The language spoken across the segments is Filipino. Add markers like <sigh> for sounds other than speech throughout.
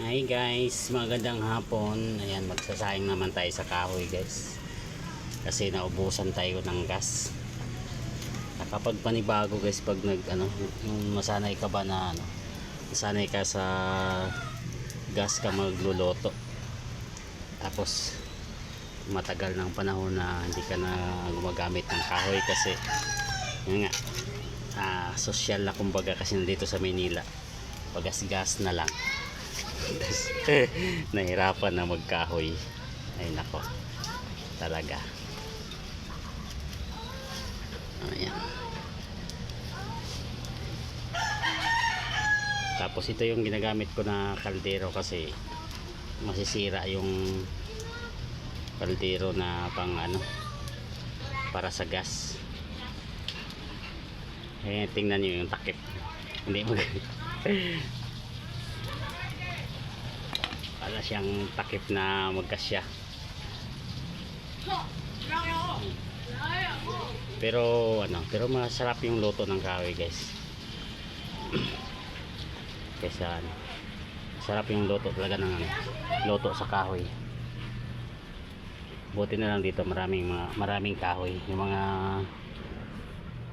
Hi guys, magandang hapon. Ayan, magsasayang naman tayo sa kahoy guys. Kasi naubusan tayo ng gas. Kapag panibago guys, pag nag ano, yung masanay ka ba na ano, masanay ka sa gas ka magluluto. Tapos matagal ng panahon na hindi ka na gumagamit ng kahoy kasi yun nga ah, social na kumbaga kasi nandito sa Manila pagas-gas na lang nahirapan na magkahoy. Ay nako. Talaga. Ayan. Tapos ito yung ginagamit ko na kaldero kasi masisira yung kaldero na pang ano para sa gas. Eh tingnan nyo yung takip. Hindi mag <laughs> para siyang takip na magkasya. Pero ano pero masarap yung luto ng kahoy guys. <clears throat> Kaysa ano sarap yung luto talaga ng ano, luto sa kahoy. Buti na lang dito maraming mga maraming kahoy. Yung mga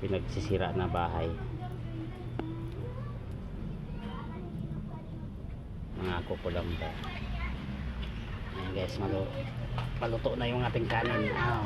pinagsisira na bahay. Mga kukulamba ayan guys malu maluto na yung ating kanin ah.